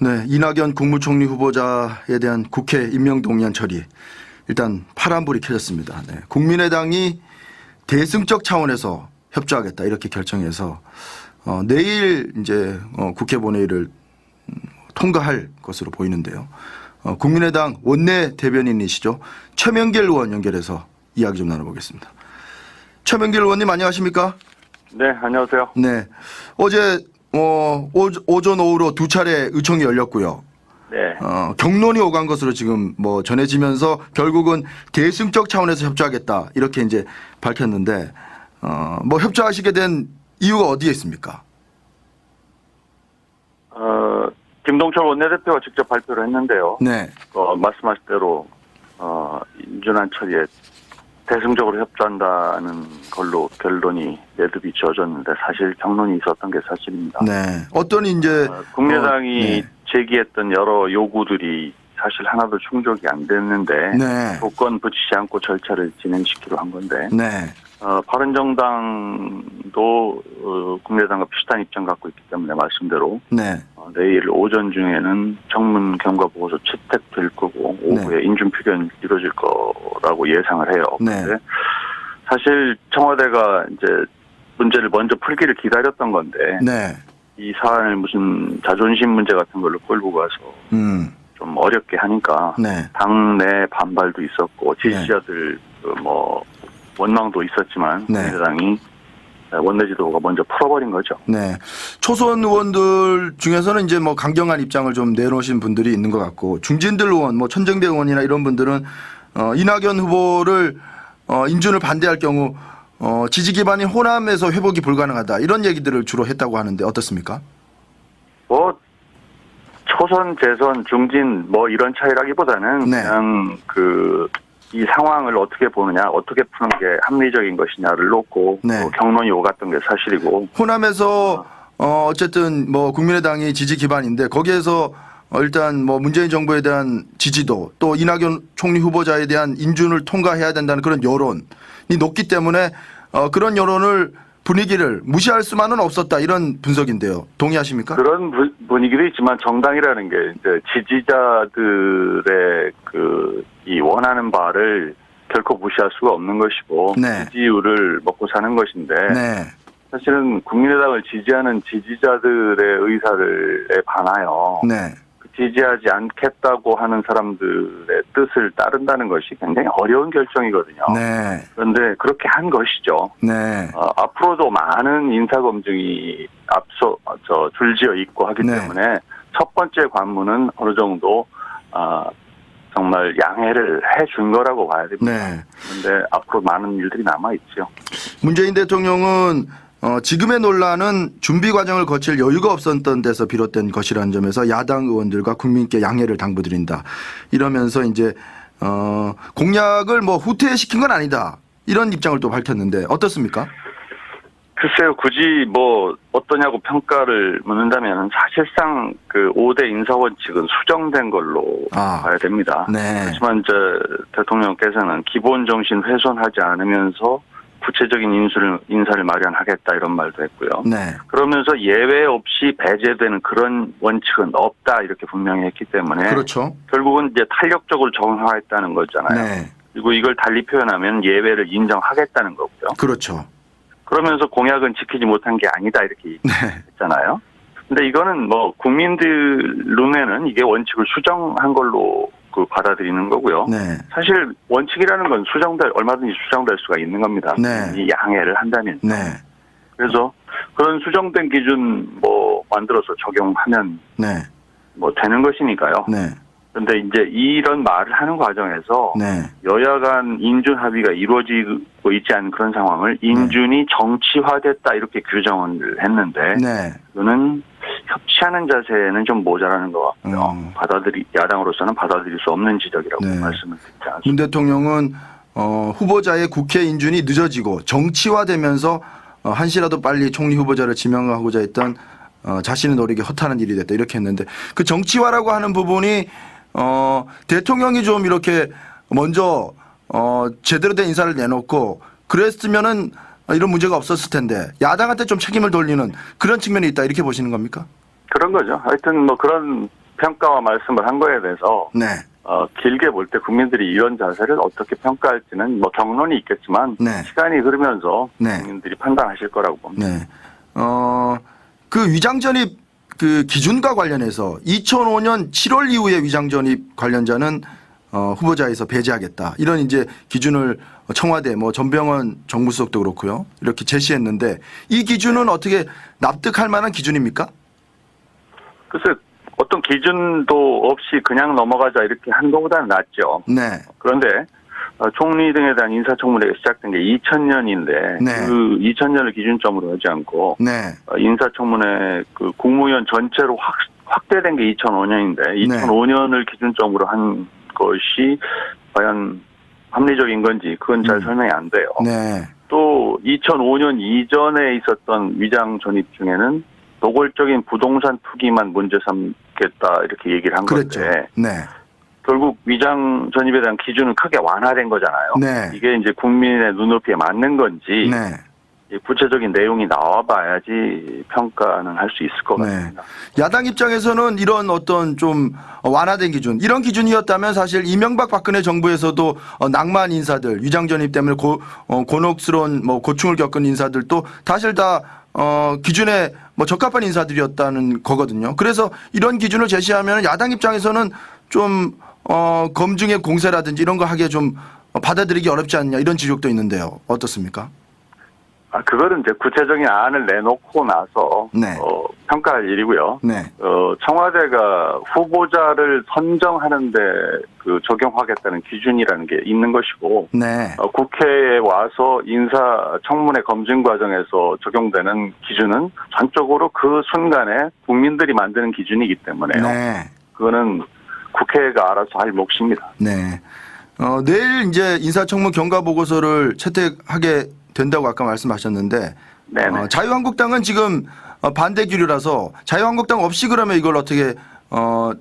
네, 이낙연 국무총리 후보자에 대한 국회 임명동의안 처리 일단 파란불이 켜졌습니다. 네, 국민의당이 대승적 차원에서 협조하겠다 이렇게 결정해서 어, 내일 이제 어, 국회 본회의를 음, 통과할 것으로 보이는데요. 어, 국민의당 원내 대변인이시죠 최명길 의원 연결해서 이야기 좀 나눠보겠습니다. 최명길 의원님 안녕하십니까? 네, 안녕하세요. 네, 어제 어, 오, 오전 오후로 두 차례 의총이 열렸고요. 네. 어, 경론이 오간 것으로 지금 뭐 전해지면서 결국은 대승적 차원에서 협조하겠다 이렇게 이제 밝혔는데 어, 뭐 협조하시게 된 이유가 어디에 있습니까? 어, 김동철 원내대표가 직접 발표를 했는데요. 네, 어, 말씀하신 대로, 어, 인준안 처리에 대승적으로 협조한다는 걸로 결론이 매듭이 지어졌는데 사실 경론이 있었던 게 사실입니다. 네. 어떤 이제 어, 국민의당이 어, 네. 제기했던 여러 요구들이 사실 하나도 충족이 안 됐는데 네, 조건 붙이지 않고 절차를 진행시키려 한 건데 네, 어, 바른정당도 어, 국민의당과 비슷한 입장 갖고 있기 때문에 말씀대로 네, 어, 내일 오전 중에는 청문 경과 보고서 채택될 거고 오후에 인준 필연 이루어질 거라고 예상을 해요. 네. 근데 사실 청와대가 이제 문제를 먼저 풀기를 기다렸던 건데 네, 이 사안을 무슨 자존심 문제 같은 걸로 끌고 가서 음, 좀 어렵게 하니까 네, 당내 반발도 있었고 지지자들 그뭐 원망도 있었지만 네. 국민의당이 원내 지도가 먼저 풀어버린 거죠. 네. 초선 의원들 중에서는 이제 뭐 강경한 입장을 좀 내놓으신 분들이 있는 것 같고 중진들 의원, 뭐 천정대 의원이나 이런 분들은 어, 이낙연 후보를 어, 인준을 반대할 경우 어, 지지 기반인 호남에서 회복이 불가능하다 이런 얘기들을 주로 했다고 하는데 어떻습니까? 뭐 초선, 재선, 중진 뭐 이런 차이라기보다는 네. 그냥 그 이 상황을 어떻게 보느냐, 어떻게 푸는 게 합리적인 것이냐를 놓고 네. 뭐 경론이 오갔던 게 사실이고 호남에서 어, 어쨌든 뭐 국민의당이 지지 기반인데 거기에서 어, 일단 뭐 문재인 정부에 대한 지지도 또 이낙연 총리 후보자에 대한 인준을 통과해야 된다는 그런 여론이 높기 때문에 어, 그런 여론을 분위기를 무시할 수만은 없었다 이런 분석인데요. 동의하십니까? 그런 부- 분위기도 있지만 정당이라는 게 이제 지지자들의 그 이 원하는 바를 결코 무시할 수가 없는 것이고 네. 지지율을 먹고 사는 것인데 네. 사실은 국민의당을 지지하는 지지자들의 의사를 반하여 네. 지지하지 않겠다고 하는 사람들의 뜻을 따른다는 것이 굉장히 어려운 결정이거든요. 네. 그런데 그렇게 한 것이죠. 네. 어, 앞으로도 많은 인사 검증이 앞서 어, 저 줄지어 있고 하기 네. 때문에 첫 번째 관문은 어느 정도 아, 정말 양해를 해준 거라고 봐야 됩니다. 네. 그런데 앞으로 많은 일들이 남아 있죠. 문재인 대통령은 어, 지금의 논란은 준비 과정을 거칠 여유가 없었던 데서 비롯된 것이라는 점에서 야당 의원들과 국민께 양해를 당부드린다. 이러면서 이제 어, 공약을 뭐 후퇴시킨 건 아니다. 이런 입장을 또 밝혔는데 어떻습니까? 글쎄요, 굳이 뭐 어떠냐고 평가를 묻는다면 사실상 그 5대 인사 원칙은 수정된 걸로 아. 봐야 됩니다. 네. 하지만 이제 대통령께서는 기본 정신 훼손하지 않으면서 구체적인 인수를 인사를 마련하겠다 이런 말도 했고요. 네. 그러면서 예외 없이 배제되는 그런 원칙은 없다 이렇게 분명히 했기 때문에 그렇죠. 결국은 이제 탄력적으로 적용하겠다는 거잖아요. 네. 그리고 이걸 달리 표현하면 예외를 인정하겠다는 거고요. 그렇죠. 그러면서 공약은 지키지 못한 게 아니다 이렇게 네. 했잖아요. 근데 이거는 뭐 국민들 눈에는 이게 원칙을 수정한 걸로 그 받아들이는 거고요. 네. 사실 원칙이라는 건 수정될 얼마든지 수정될 수가 있는 겁니다. 네. 이 양해를 한다면. 네. 그래서 그런 수정된 기준 뭐 만들어서 적용하면 네. 뭐 되는 것이니까요. 네. 그런데 이제 이런 말을 하는 과정에서 네. 여야 간 인준 합의가 이루어지고 있지 않은 그런 상황을 인준이 정치화됐다 이렇게 규정을 했는데 네. 그거는 협치하는 자세는 좀 모자라는 것 같고요. 음. 받아들이 야당으로서는 받아들일 수 없는 지적이라고 네. 말씀을 드리지 않습니다. 문 대통령은 어, 후보자의 국회 인준이 늦어지고 정치화되면서 어, 한시라도 빨리 총리 후보자를 지명하고자 했던 어, 자신의 노력이 허탄한 일이 됐다 이렇게 했는데 그 정치화라고 하는 부분이 어, 대통령이 좀 이렇게 먼저 어, 제대로 된 인사를 내놓고 그랬으면은 이런 문제가 없었을 텐데 야당한테 좀 책임을 돌리는 그런 측면이 있다 이렇게 보시는 겁니까? 그런 거죠. 하여튼 뭐 그런 평가와 말씀을 한 거에 대해서 네. 어, 길게 볼 때 국민들이 이런 자세를 어떻게 평가할지는 뭐 경론이 있겠지만 네. 시간이 흐르면서 네. 국민들이 판단하실 거라고 봅니다. 네. 어, 그 위장 전입 그 기준과 관련해서 2005년 7월 이후에 위장 전입 관련자는 어, 후보자에서 배제하겠다. 이런 이제 기준을 청와대 뭐 전병헌 정무수석도 그렇고요. 이렇게 제시했는데 이 기준은 어떻게 납득할 만한 기준입니까? 글쎄 어떤 기준도 없이 그냥 넘어가자 이렇게 한 것보다는 낫죠. 네. 그런데 어, 총리 등에 대한 인사청문회가 시작된 게 2000년인데 네. 그 2000년을 기준점으로 하지 않고 네. 어, 인사청문회 그 국무위원 전체로 확, 확대된 게 2005년인데 네. 2005년을 기준점으로 한 것이 과연 합리적인 건지 그건 잘 음. 설명이 안 돼요. 네. 또 2005년 이전에 있었던 위장 전입 중에는 노골적인 부동산 투기만 문제 삼겠다 이렇게 얘기를 한 그랬죠. 건데 네. 결국 위장 전입에 대한 기준은 크게 완화된 거잖아요. 네. 이게 이제 국민의 눈높이에 맞는 건지 네. 이 구체적인 내용이 나와봐야지 평가는 할 수 있을 것 네. 같습니다. 야당 입장에서는 이런 어떤 좀 완화된 기준, 이런 기준이었다면 사실 이명박 박근혜 정부에서도 어, 낭만 인사들, 위장 전입 때문에 고, 어, 곤혹스러운 뭐 고충을 겪은 인사들도 사실 다 어, 기준에 뭐 적합한 인사들이었다는 거거든요. 그래서 이런 기준을 제시하면 야당 입장에서는 좀 어, 검증의 공세라든지 이런 거 하기에 좀 받아들이기 어렵지 않냐 이런 지적도 있는데요. 어떻습니까? 아, 그거는 이제 구체적인 안을 내놓고 나서 네. 어, 평가할 일이고요. 네. 어, 청와대가 후보자를 선정하는데 그 적용하겠다는 기준이라는 게 있는 것이고 네. 어, 국회에 와서 인사 청문회 검증 과정에서 적용되는 기준은 전적으로 그 순간에 국민들이 만드는 기준이기 때문에요. 네. 그거는 국회가 알아서 할 몫입니다. 네. 어, 내일 이제 인사청문 경과 보고서를 채택하게 된다고 아까 말씀하셨는데 네네. 어, 자유한국당은 지금 어, 반대 기류라서 자유한국당 없이 그러면 이걸 어떻게 어,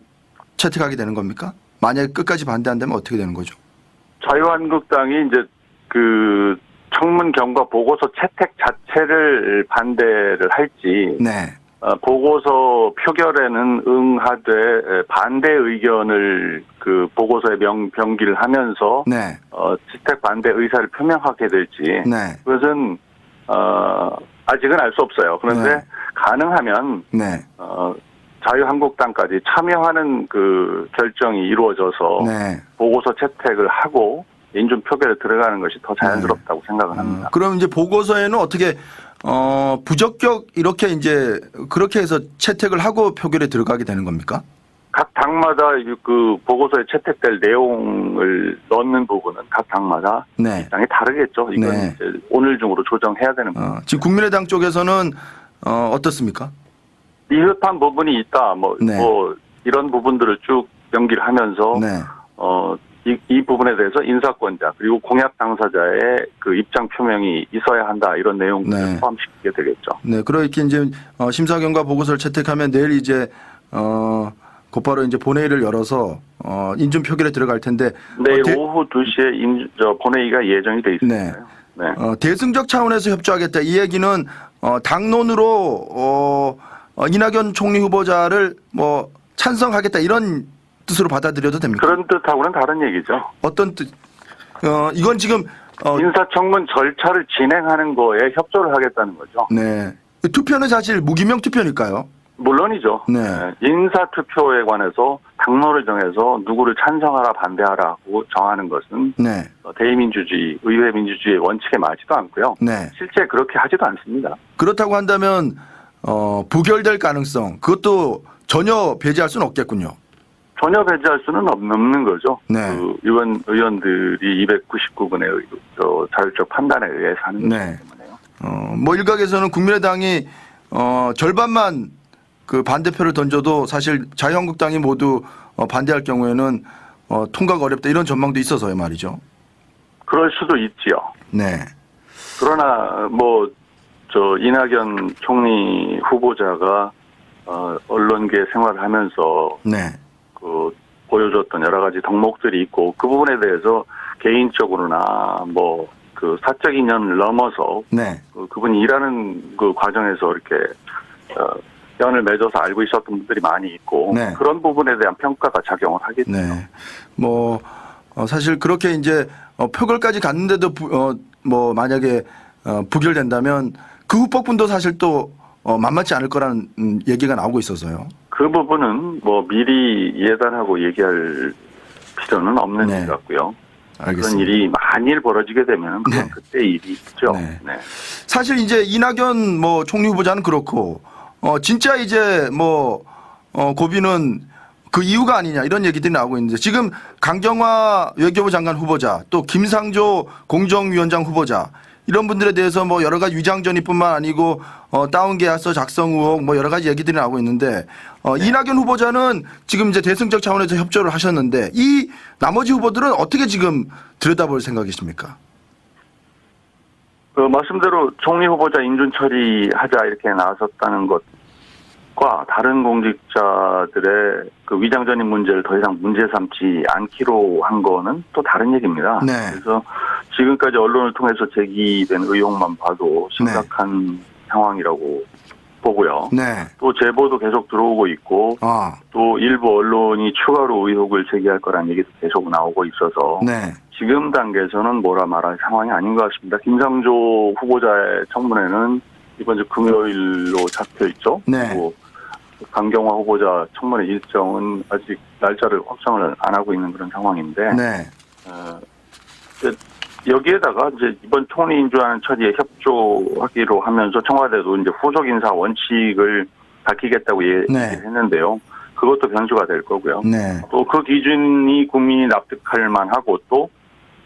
채택하게 되는 겁니까? 만약에 끝까지 반대한다면 어떻게 되는 거죠? 자유한국당이 이제 그 청문 경과 보고서 채택 자체를 반대를 할지 네. 어, 보고서 표결에는 응하되 에, 반대 의견을 그 보고서에 명 병기를 하면서 네. 어, 채택 반대 의사를 표명하게 될지 네. 그것은 어, 아직은 알 수 없어요. 그런데 네. 가능하면 네. 어, 자유한국당까지 참여하는 그 결정이 이루어져서 네. 보고서 채택을 하고 인준 표결에 들어가는 것이 더 자연스럽다고 생각을 합니다. 어, 그럼 이제 보고서에는 어떻게 어, 부적격 이렇게 이제 그렇게 해서 채택을 하고 표결에 들어가게 되는 겁니까? 각 당마다 이그 보고서에 채택될 내용을 넣는 부분은 각 당마다 네. 입장이 다르겠죠. 이건 네. 오늘 중으로 조정해야 되는 거예요. 어, 지금 국민의당 쪽에서는 어, 어떻습니까? 미흡한 부분이 있다. 뭐, 네. 뭐 이런 부분들을 쭉 연기를 하면서 네. 어, 이, 이 부분에 대해서 인사권자 그리고 공약 당사자의 그 입장 표명이 있어야 한다 이런 내용들을 네. 포함시키게 되겠죠. 네, 그렇게 이제 어, 심사 경과 보고서를 채택하면 내일 이제 어 곧바로 이제 본회의를 열어서 어 인준 표결에 들어갈 텐데 내일 어, 대, 오후 2시에 인, 저 본회의가 예정이 돼 있습니다. 네. 어, 대승적 차원에서 협조하겠다 이 얘기는 어 당론으로 어, 어 이낙연 총리 후보자를 뭐 찬성하겠다 이런 뜻으로 받아들여도 됩니까? 그런 뜻하고는 다른 얘기죠. 어떤 뜻? 어 이건 지금 어 인사청문 절차를 진행하는 거에 협조를 하겠다는 거죠. 네. 투표는 사실 무기명 투표니까요. 물론이죠. 네. 인사투표에 관해서 당론을 정해서 누구를 찬성하라 반대하라고 정하는 것은 네. 어, 대의민주주의, 의회 민주주의의 원칙에 맞지도 않고요. 네. 실제 그렇게 하지도 않습니다. 그렇다고 한다면 어, 부결될 가능성 그것도 전혀 배제할 수는 없겠군요. 전혀 배제할 수는 없- 없는 거죠. 네. 그 의원 의원들이 299분의 자율적 판단에 의해서 하는 네. 거기 때문에요. 어, 뭐 일각에서는 국민의당이 어, 절반만 그 반대표를 던져도 사실 자유한국당이 모두 어, 반대할 경우에는 어, 통과가 어렵다 이런 전망도 있어서요 말이죠. 그럴 수도 있지요. 네. 그러나 뭐 저 이낙연 총리 후보자가 어, 언론계 생활을 하면서 네. 그 보여줬던 여러 가지 덕목들이 있고 그 부분에 대해서 개인적으로나 뭐 그 사적 인연을 넘어서 네. 그 그분이 일하는 그 과정에서 이렇게 어, 연을 맺어서 알고 있었던 분들이 많이 있고 네. 그런 부분에 대한 평가가 작용을 하겠죠. 네. 뭐 어, 사실 그렇게 이제 어, 표결까지 갔는데도 부, 어, 뭐 만약에 어, 부결된다면 그 후폭분도 사실 또 어, 만만치 않을 거라는 음, 얘기가 나오고 있어서요. 그 부분은 뭐 미리 예단하고 얘기할 필요는 없는 네. 일 같고요. 그런 알겠습니다. 일이 만일 벌어지게 되면 그건 네. 그때 일이죠. 네. 네. 사실 이제 이낙연 뭐 총리 후보자는 그렇고 어 진짜 이제 뭐 어, 고비는 그 이유가 아니냐 이런 얘기들이 나오고 있는데 지금 강경화 외교부 장관 후보자 또 김상조 공정위원장 후보자 이런 분들에 대해서 뭐 여러 가지 위장 전입뿐만 아니고 어 다운 계약서 작성 의혹 뭐 여러 가지 얘기들이 나오고 있는데 어 이낙연 후보자는 지금 이제 대승적 차원에서 협조를 하셨는데 이 나머지 후보들은 어떻게 지금 들여다볼 생각이십니까? 그 말씀대로 총리 후보자 인준 처리하자 이렇게 나섰다는 것 과 다른 공직자들의 그 위장 전입 문제를 더 이상 문제 삼지 않기로 한 거는 또 다른 얘기입니다. 네. 그래서 지금까지 언론을 통해서 제기된 의혹만 봐도 심각한 상황이라고 보고요. 네. 또 제보도 계속 들어오고 있고 아, 또 일부 언론이 추가로 의혹을 제기할 거란 얘기도 계속 나오고 있어서 네. 지금 단계에서는 뭐라 말할 상황이 아닌 것 같습니다. 김상조 후보자의 청문회는 이번 주 금요일로 잡혀 있죠. 네. 그리고 강경화 후보자 청문회 일정은 아직 날짜를 확정을 안 하고 있는 그런 상황인데 네. 어, 여기에다가 이제 이번 총리 인주하는 처리에 협조하기로 하면서 청와대도 이제 후속 인사 원칙을 밝히겠다고 예- 네. 얘기를 했는데요. 그것도 변수가 될 거고요. 네. 또그 기준이 국민이 납득할 만하고 또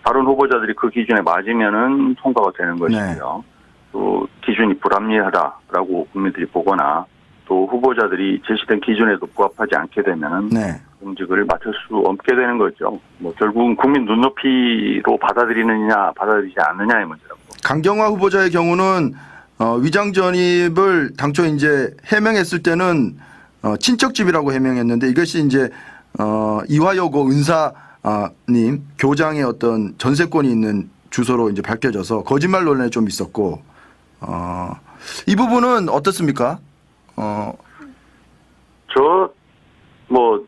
다른 후보자들이 그 기준에 맞으면은 통과가 되는 것이고요. 또 기준이 불합리하다라고 국민들이 보거나 또 후보자들이 제시된 기준에도 부합하지 않게 되면은 네. 공직을 맡을 수 없게 되는 거죠. 뭐 결국은 국민 눈높이로 받아들이느냐 받아들이지 않느냐의 문제라고. 강경화 후보자의 경우는 어, 위장 전입을 당초 이제 해명했을 때는 어, 친척집이라고 해명했는데 이것이 이제 어, 이화여고 은사님 교장의 어떤 전세권이 있는 주소로 이제 밝혀져서 거짓말 논란이 좀 있었고 어, 이 부분은 어떻습니까? 어, 저 뭐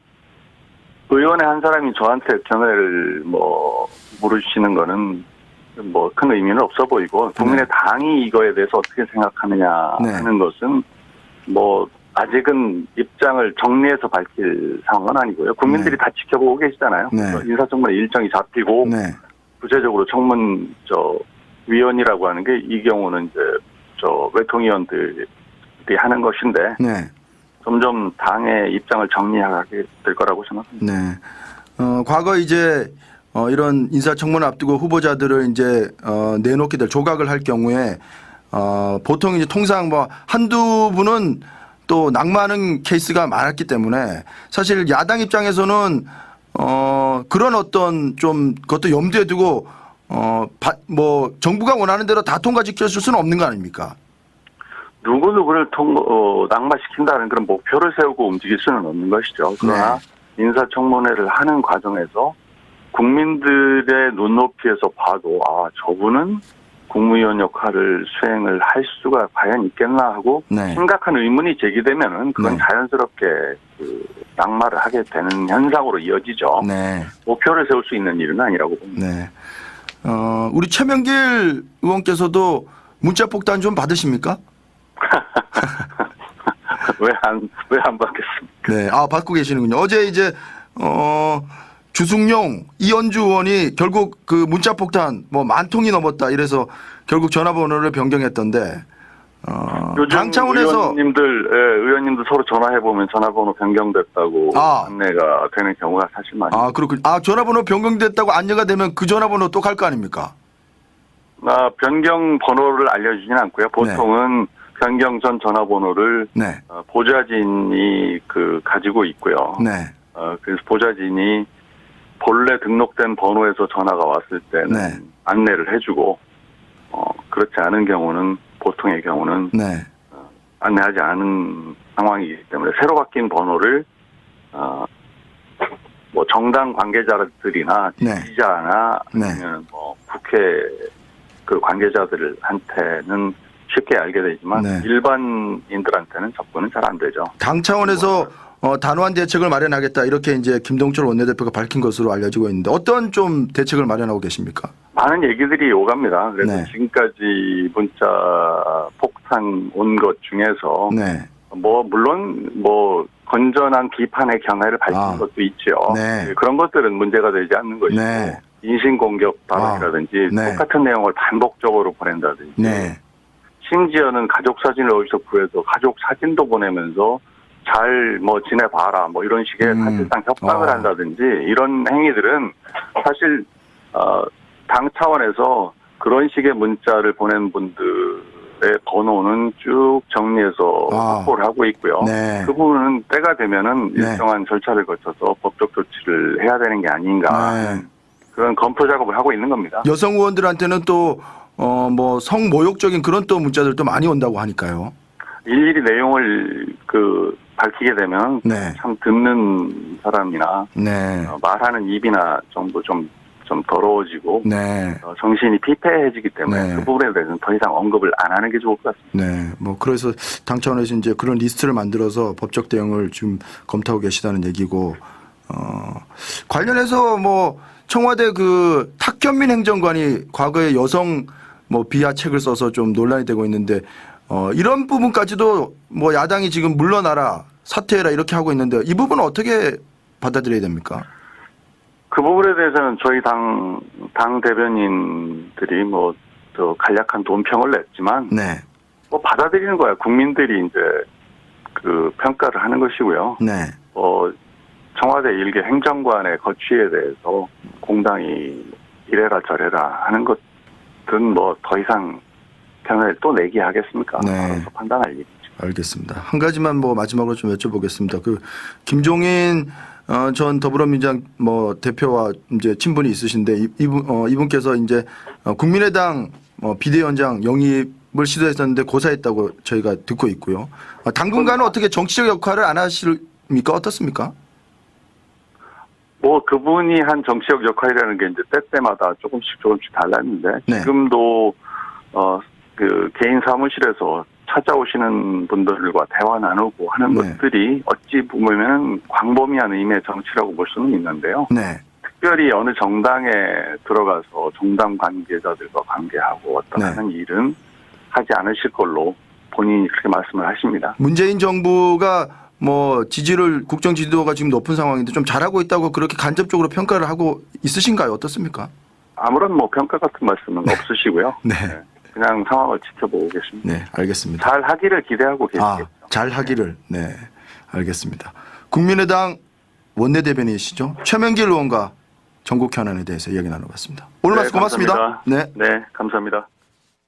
의원의 한 사람이 저한테 견해를 뭐 물으시는 거는 뭐 큰 의미는 없어 보이고 국민의 당이 이거에 대해서 어떻게 생각하느냐 네. 하는 것은 뭐 아직은 입장을 정리해서 밝힐 상황은 아니고요. 국민들이 네. 다 지켜보고 계시잖아요. 네. 인사청문회 일정이 잡히고 네. 구체적으로 청문 저 위원이라고 하는 게 이 경우는 이제 저 외통위원들이 하는 것인데 네. 점점 당의 입장을 정리하게 될 거라고 생각합니다. 네. 어, 과거 이제 어, 이런 인사청문을 앞두고 후보자들을 이제 어, 내놓게 될 조각을 할 경우에 어, 보통 이제 통상 뭐 한두 분은 또 낙마하는 케이스가 많았기 때문에 사실 야당 입장에서는 어, 그런 어떤 좀 그것도 염두에 두고 어, 바, 뭐 정부가 원하는 대로 다 통과시킬 수는 없는 거 아닙니까? 누구누구를 통, 어, 낙마시킨다는 그런 목표를 세우고 움직일 수는 없는 것이죠. 그러나 인사청문회를 하는 과정에서 국민들의 눈높이에서 봐도 아 저분은 국무위원 역할을 수행을 할 수가 과연 있겠나 하고 네. 심각한 의문이 제기되면은 그건 네. 자연스럽게 그 낙마를 하게 되는 현상으로 이어지죠. 네. 목표를 세울 수 있는 일은 아니라고 봅니다. 네. 어, 우리 최명길 의원께서도 문자 폭탄 좀 받으십니까? 왜안 왜안 받겠습니까? 네. 아, 받고 계시는군요. 어제 이제, 어, 주승용, 이현주 의원이 결국 그 문자 폭탄 뭐 만 통이 넘었다. 이래서 결국 전화번호를 변경했던데, 어, 요즘 차원에서, 의원님들 예, 의원님들 서로 전화해 보면 전화번호 변경됐다고 아. 안내가 되는 경우가 사실 많이. 아, 그렇군. 아, 전화번호 변경됐다고 안내가 되면 그 전화번호 또 갈 거 아닙니까? 아, 변경 번호를 알려주지는 않고요. 보통은 전 전화번호를 네. 어, 보좌진이 그 가지고 있고요. 네. 어, 그래서 보좌진이 본래 등록된 번호에서 전화가 왔을 때는 네. 안내를 해주고 어, 그렇지 않은 경우는 보통의 경우는 네. 안내하지 않은 상황이기 때문에 새로 바뀐 번호를 어, 뭐 정당 관계자들이나 네. 지지자나 네. 아니면 뭐 국회 그 관계자들한테는 쉽게 알게 되지만 네. 일반인들한테는 접근은 잘 안 되죠. 당 차원에서 어, 단호한 대책을 마련하겠다 이렇게 이제 김동철 원내대표가 밝힌 것으로 알려지고 있는데 어떤 좀 대책을 마련하고 계십니까? 많은 얘기들이 오갑니다. 그래서 네. 지금까지 문자 폭탄 온 것 중에서 네. 뭐 물론 뭐 건전한 비판의 견해를 밝힌 아. 것도 있죠. 네. 그런 것들은 문제가 되지 않는 것이고 네. 인신공격 발언이라든지 아. 네. 똑같은 내용을 반복적으로 보낸다든지 네. 심지어는 가족 사진을 어디서 구해서 가족 사진도 보내면서 잘 뭐 지내봐라 뭐 이런 식의 음. 사실상 협박을 어. 한다든지 이런 행위들은 사실 어, 당 차원에서 그런 식의 문자를 보낸 분들의 번호는 쭉 정리해서 아. 확보를 하고 있고요. 네. 그 부분은 때가 되면은 네. 일정한 절차를 거쳐서 법적 조치를 해야 되는 게 아닌가 네. 그런 검토 작업을 하고 있는 겁니다. 여성 의원들한테는 또 어 뭐 성모욕적인 그런 또 문자들도 많이 온다고 하니까요. 일일이 내용을 그 밝히게 되면 네. 참 듣는 사람이나 네. 어, 말하는 입이나 정도 좀, 좀 더러워지고 네. 어, 정신이 피폐해지기 때문에 네. 그 부분에 대해서는 더 이상 언급을 안 하는 게 좋을 것 같습니다. 네. 뭐 그래서 당 차원에서 이제 그런 리스트를 만들어서 법적 대응을 지금 검토하고 계시다는 얘기고 어 관련해서 뭐 청와대 그 탁현민 행정관이 과거에 여성 뭐 비하 책을 써서 좀 논란이 되고 있는데 어 이런 부분까지도 뭐 야당이 지금 물러나라 사퇴해라 이렇게 하고 있는데 이 부분은 어떻게 받아들여야 됩니까? 그 부분에 대해서는 저희 당, 당 대변인들이 뭐, 저 간략한 논평을 냈지만, 네. 뭐 받아들이는 거야. 국민들이 이제 그 평가를 하는 것이고요. 네. 어, 청와대 일개 행정관의 거취에 대해서 공당이 이래라 저래라 하는 것 은뭐더 이상 견해를 또 내기 하겠습니까? 네. 알아서 판단할 일이죠. 알겠습니다. 한 가지만 뭐 마지막으로 좀 여쭤보겠습니다. 그 김종인 어, 전 더불어민주당 뭐 대표와 이제 친분이 있으신데 이- 이분 어, 이분께서 이제 어, 국민의당 어, 비대위원장 영입을 시도했었는데 고사했다고 저희가 듣고 있고요. 어, 당분간은 어떻게 정치적 역할을 안 하실니까 어떻습니까? 뭐 그분이 한 정치적 역할이라는 게 이제 때 때마다 조금씩 조금씩 달랐는데 네. 지금도 어 그 개인 사무실에서 찾아오시는 분들과 대화 나누고 하는 네. 것들이 어찌 보면 광범위한 의미의 정치라고 볼 수는 있는데요. 네. 특별히 어느 정당에 들어가서 정당 관계자들과 관계하고 어떤 네. 하는 일은 하지 않으실 걸로 본인이 그렇게 말씀을 하십니다. 문재인 정부가 뭐 지지를 국정 지지도가 지금 높은 상황인데 좀 잘하고 있다고 그렇게 간접적으로 평가를 하고 있으신가요? 어떻습니까? 아무런 뭐 평가 같은 말씀은 없으시고요. 네. 그냥 상황을 지켜보고 계십니다. 네, 알겠습니다. 잘 하기를 기대하고 아, 계시겠죠. 잘 하기를. 네. 알겠습니다. 국민의당 원내대변인이시죠? 최명길 의원과 전국 현안에 대해서 이야기 나눠봤습니다. 오늘 네, 말씀 고맙습니다. 감사합니다. 네. 네, 감사합니다.